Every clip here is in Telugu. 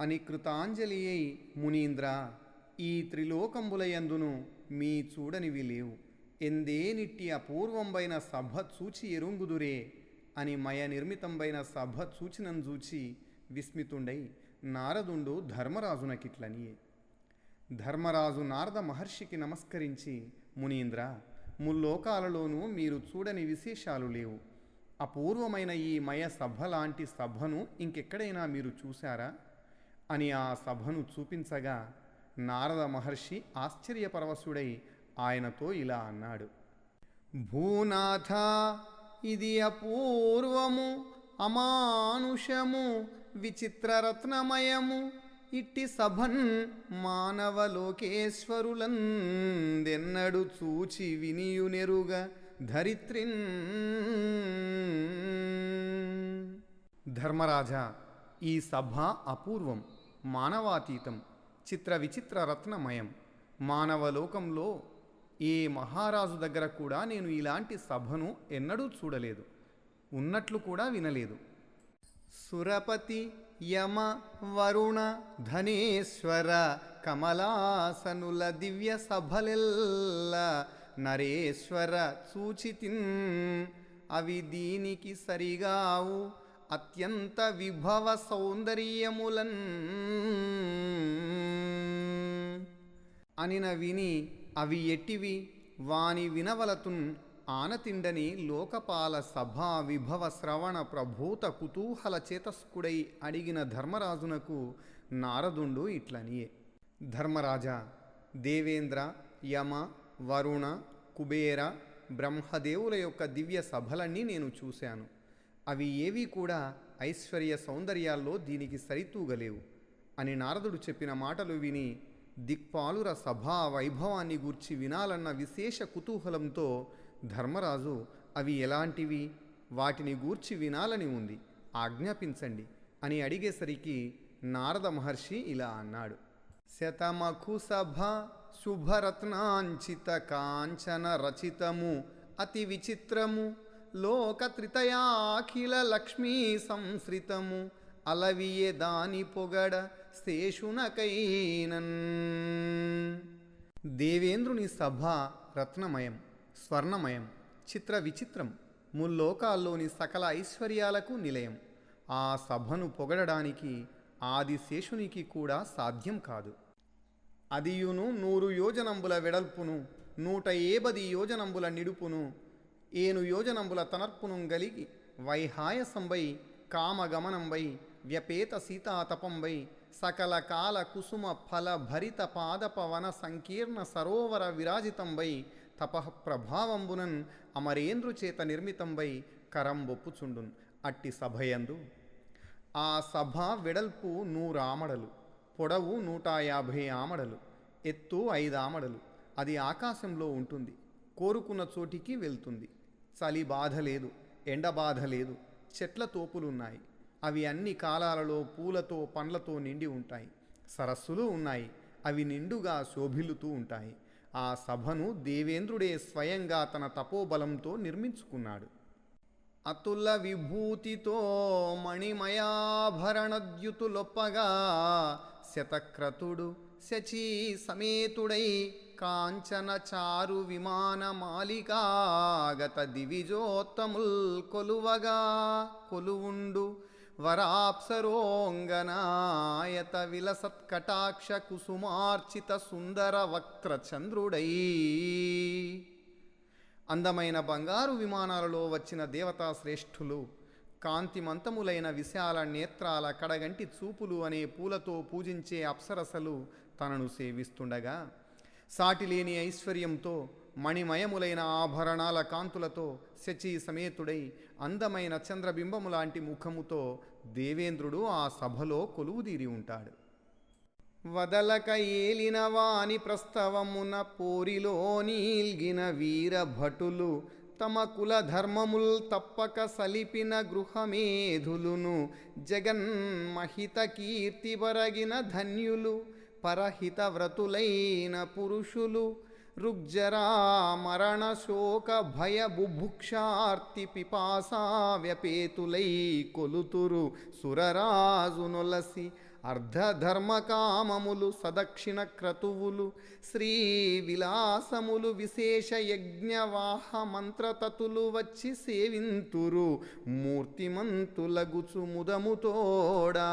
అని కృతాంజలి అయి మునీంద్ర ఈ త్రిలోకంబులయందును మీ చూడనివి లేవు. ఎందేనిట్టి అపూర్వంబైన సభ చూచి ఎరుంగుదురే అని మయ నిర్మితంబైన సభ చూచినం చూచి విస్మితుండై నారదుండు ధర్మరాజునకిట్లనియే. ధర్మరాజు నారద మహర్షికి నమస్కరించి మునీంద్ర ముల్లోకాలలోనూ మీరు చూడని విశేషాలు లేవు. అపూర్వమైన ఈ మయ సభ లాంటి సభను ఇంకెక్కడైనా మీరు చూశారా? అని ఆ సభను చూపించగా నారద మహర్షి ఆశ్చర్యపరవశుడై ఆయనతో ఇలా అన్నాడు. భూనాథ ఇది అపూర్వము అమానుషము విచిత్రరత్నమయము ఇట్టి సభన్ లోకేశ్వరులందెన్నడు చూచి వినియునెరుగ ధరిత్రిన్. ధర్మరాజా ఈ సభ అపూర్వం. మానవాతీతం చిత్ర విచిత్ర రత్నమయం. మానవలోకంలో ఏ మహారాజు దగ్గర కూడా నేను ఇలాంటి సభను ఎన్నడూ చూడలేదు. ఉన్నట్లు కూడా వినలేదు. సురపతి యమ వరుణ ధనేశ్వర కమలాసనుల దివ్య సభలెల్ల నరేశ్వర సూచితిన్ అవి దీనికి సరిగావు అత్యంత విభవ సౌందర్యములన్ అనిన విని అవి ఎట్టివి వాని వినవలతున్ ఆనతిండని లోకపాల సభా విభవ శ్రవణ ప్రభూత కుతూహల చేతస్కుడై అడిగిన ధర్మరాజునకు నారదుండు ఇట్లనియే. ధర్మరాజా దేవేంద్ర యమ వరుణ కుబేర బ్రహ్మదేవుల యొక్క దివ్య సభలన్నీ నేను చూశాను. అవి ఏవి కూడా ఐశ్వర్య సౌందర్యాల్లో దీనికి సరితూగలేవు అని నారదుడు చెప్పిన మాటలు విని దిక్పాలుర సభా వైభవాన్ని గూర్చి వినాలన్న విశేష కుతూహలంతో ధర్మరాజు అవి ఎలాంటివి? వాటిని గూర్చి వినాలని ఉంది. ఆజ్ఞాపించండి అని అడిగేసరికి నారద మహర్షి ఇలా అన్నాడు. శతమఖు సభ శుభరత్నాంచిత కాంచన రచితము అతి విచిత్రము లోకత్రితయాఖిల లక్ష్మీ సంశ్రితము అలవియే దాని పొగడ శేషునకైనన్. దేవేంద్రుని సభ రత్నమయం స్వర్ణమయం చిత్ర విచిత్రం ముల్లోకాల్లోని సకల ఐశ్వర్యాలకు నిలయం. ఆ సభను పొగడడానికి ఆదిశేషునికి కూడా సాధ్యం కాదు. అదియును నూరు యోజనంబుల వెడల్పును నూట ఏబది యోజనంబుల నిడుపును ఏను యోజనంబుల తనర్పును గలిగి వైహాయసంబై కామగమనంబై వ్యపేత సీతాతపంబై సకల కాల కుసుమ ఫల భరిత పాదపవన సంకీర్ణ సరోవర విరాజితంబై తపః ప్రభావంబునన్ అమరేంద్రు చేత నిర్మితంబై కరంబొప్పుచుండున్ అట్టి సభయందు. ఆ సభ వెడల్పు నూరామడలు పొడవు నూట యాభై ఆమడలు ఎత్తు ఐదు ఆమడలు అది ఆకాశంలో ఉంటుంది కోరుకున్న చోటికి వెళ్తుంది. చలి బాధ లేదు ఎండ బాధ లేదు చెట్ల తోపులున్నాయి. అవి అన్ని కాలాలలో పూలతో పండ్లతో నిండి ఉంటాయి. సరస్సులు ఉన్నాయి అవి నిండుగా శోభిల్లుతూ ఉంటాయి. ఆ సభను దేవేంద్రుడే స్వయంగా తన తపోబలంతో నిర్మించుకున్నాడు. అతుల విభూతితో మణిమయాభరణద్యుతులొప్పగా శతక్రతుడు శచీ సమేతుడై కాంచన చారు విమాన మాలికాగత దివిజోత్తముల్ కొలువగా. కొలువుండు వరాప్సరోంగనాయత విలసత్కటాక్ష కుసుమార్చిత సుందర వక్త్ర చంద్రుడై. అందమైన బంగారు విమానాలలో వచ్చిన దేవతా శ్రేష్ఠులు కాంతిమంతములైన విశాల నేత్రాల కడగంటి చూపులు అనే పూలతో పూజించే అప్సరసలు తనను సేవిస్తుండగా సాటిలేని ఐశ్వర్యంతో మణిమయములైన ఆభరణాల కాంతులతో శచి సమేతుడై అందమైన చంద్రబింబము లాంటి ముఖముతో దేవేంద్రుడు ఆ సభలో కొలువుదీరి ఉంటాడు. వదలక ఏలిన వాని ప్రస్తవమున పోరిలో నీల్గిన వీరభటులు తమ కుల ధర్మముల్ తప్పక సలిపిన గృహమేధులును జగన్మహిత కీర్తి బరగిన ధన్యులు పరహిత వ్రతులైన పురుషులు రుగ్జరా మరణ శోక భయ బుభుక్షార్తి పిపాసా వ్యపేతులై కొలుతురు సురరాజునొలసి అర్ధధర్మకామములు సదక్షిణ క్రతువులు శ్రీ విలాసములు విశేష యజ్ఞవాహ మంత్రతతులు వచ్చి సేవింతురు మూర్తిమంతులగుచు ముదముతోడా.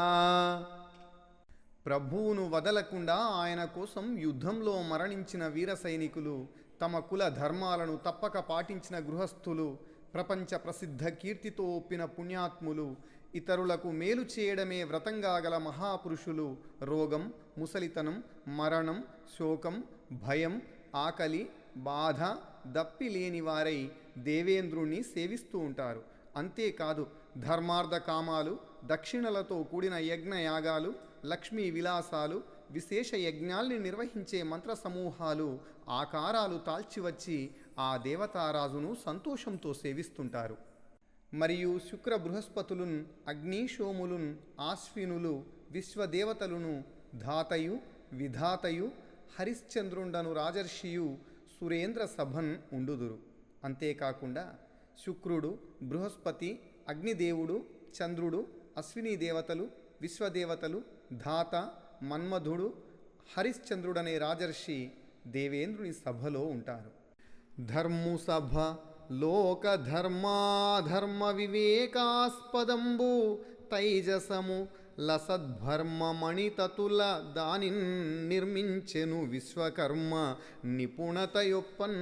ప్రభువును వదలకుండా ఆయన కోసం యుద్ధంలో మరణించిన వీర సైనికులు తమ కుల ధర్మాలను తప్పక పాటించిన గృహస్థులు ప్రపంచ ప్రసిద్ధ కీర్తితో ఒప్పిన పుణ్యాత్ములు ఇతరులకు మేలు చేయడమే వ్రతంగా గల మహాపురుషులు. రోగం ముసలితనం మరణం శోకం భయం ఆకలి బాధ దప్పి లేని వారై దేవేంద్రుణ్ణి సేవిస్తూ ఉంటారు. అంతేకాదు ధర్మార్థ కామాలు దక్షిణలతో కూడిన యజ్ఞయాగాలు లక్ష్మీ విలాసాలు విశేష యజ్ఞాల్ని నిర్వహించే మంత్ర సమూహాలు ఆకారాలు తాల్చివచ్చి ఆ దేవతారాజును సంతోషంతో సేవిస్తుంటారు. మరియు శుక్ర బృహస్పతులున్ అగ్నిశోములున్ ఆశ్వినులు విశ్వదేవతలును ధాతయు విధాతయు హరిశ్చంద్రుండను రాజర్షియు సురేంద్ర సభన్ ఉండుదురు. అంతేకాకుండా శుక్రుడు బృహస్పతి అగ్నిదేవుడు చంద్రుడు అశ్విని దేవతలు విశ్వదేవతలు ధాత మన్మధుడు హరిశ్చంద్రుడనే రాజర్షి దేవేంద్రుని సభలో ఉంటారు. ధర్ము సభ లోక ధర్మాధర్మ వివేకాస్పదంబు తైజసము లసద్భర్మ మణితతుల దాని నిర్మించెను విశ్వకర్మ నిపుణతయొప్పన్.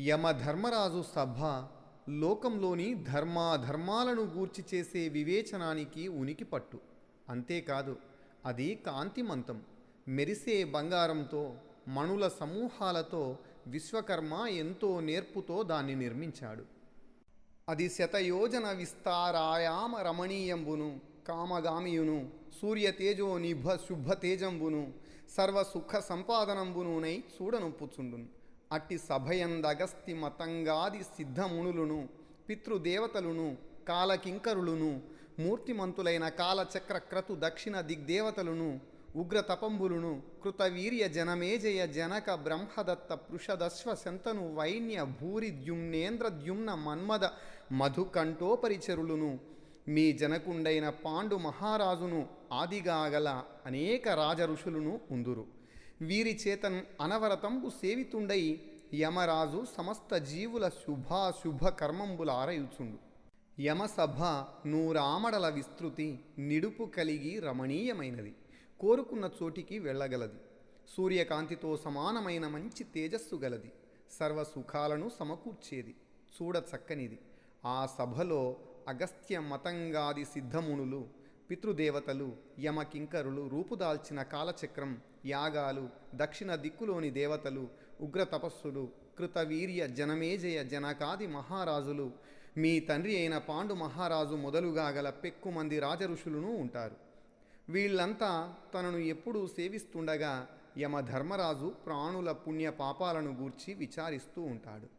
యమధర్మరాజు సభ లోకంలోని ధర్మాధర్మాలను గూర్చి చేసే వివేచనానికి ఉనికి పట్టు. అంతేకాదు అది కాంతిమంతం. మెరిసే బంగారంతో మణుల సమూహాలతో విశ్వకర్మ ఎంతో నేర్పుతో దాన్ని నిర్మించాడు. అది శతయోజన విస్తారాయామ రమణీయంబును కామగామియును సూర్యతేజో నిభ శుభతేజంబును సర్వసుఖ సర్వ సుఖ సంపాదనంబునునై చూడనొప్పుచుండును అట్టి సభయందగస్తి మతంగాది సిద్ధమునులును పితృదేవతలును కాలకింకరులును మూర్తిమంతులైన కాలచక్ర క్రతు దక్షిణ దిగ్దేవతలును ఉగ్ర తపంబులును కృతవీర్య జనమేజయ జనక బ్రహ్మదత్త పృషదశ్వ శంతను వైన్య భూరి ద్యుమ్నేంద్ర ద్యుమ్న మన్మద మధుకంఠోపరిచరులును మీ జనకుండైన పాండు మహారాజును ఆదిగాగల అనేక రాజఋషులును ఉందురు. వీరి చేతన్ అనవరతంబు సేవితుండై యమరాజు సమస్త జీవుల శుభాశుభ కర్మంబుల ఆరయుచుండు. యమసభ నూరామడల విస్తృతి నిడుపు కలిగి రమణీయమైనది. కోరుకున్న చోటికి వెళ్ళగలది. సూర్యకాంతితో సమానమైన మంచి తేజస్సు గలది. సర్వ సుఖాలను సమకూర్చేది. చూడ చక్కనిది. ఆ సభలో అగస్త్య మతంగాది సిద్ధమునులు పితృదేవతలు యమకింకరులు రూపుదాల్చిన కాలచక్రం యాగాలు దక్షిణ దిక్కులోని దేవతలు ఉగ్ర తపస్సులు కృతవీర్య జనమేజయ జనకాది మహారాజులు మీ తండ్రి అయిన పాండు మహారాజు మొదలుగా గల పెక్కుమంది రాజఋషులను ఉంటారు. వీళ్ళంతా తనను ఎప్పుడూ సేవిస్తుండగా యమధర్మరాజు ప్రాణుల పుణ్య పాపాలను గూర్చి విచారిస్తూ ఉంటాడు.